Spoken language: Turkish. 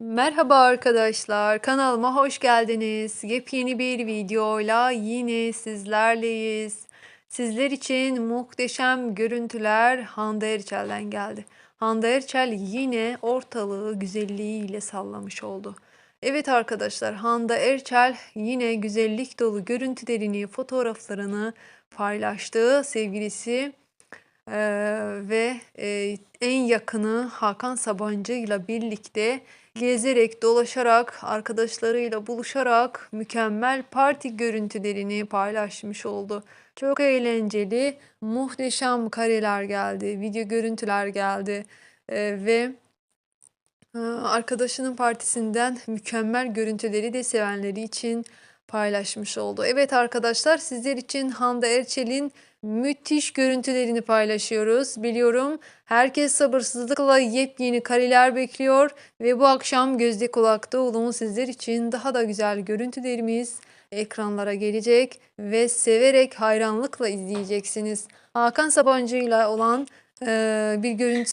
Merhaba arkadaşlar, kanalıma hoş geldiniz. Yepyeni bir videoyla yine sizlerleyiz. Sizler için muhteşem görüntüler Hande Erçel'den geldi. Hande Erçel yine ortalığı güzelliğiyle sallamış oldu. Evet arkadaşlar, Hande Erçel yine güzellik dolu görüntülerini, fotoğraflarını paylaştı. Sevgilisi Eee, ve eee, en yakını Hakan Sabancı ile birlikte gezerek, dolaşarak, arkadaşlarıyla buluşarak mükemmel parti görüntülerini paylaşmış oldu. Çok eğlenceli, muhteşem kareler geldi, video görüntüler geldi Eee, ve arkadaşının partisinden mükemmel görüntüleri de sevenleri için paylaşmış oldu. Evet arkadaşlar sizler için Hande Erçel'in müthiş görüntülerini paylaşıyoruz. Biliyorum herkes sabırsızlıkla yepyeni kareler bekliyor ve bu akşam gözde kulakta olun sizler için daha da güzel görüntülerimiz ekranlara gelecek ve severek hayranlıkla izleyeceksiniz. Hakan Sabancı ile olan eee, bir görüntü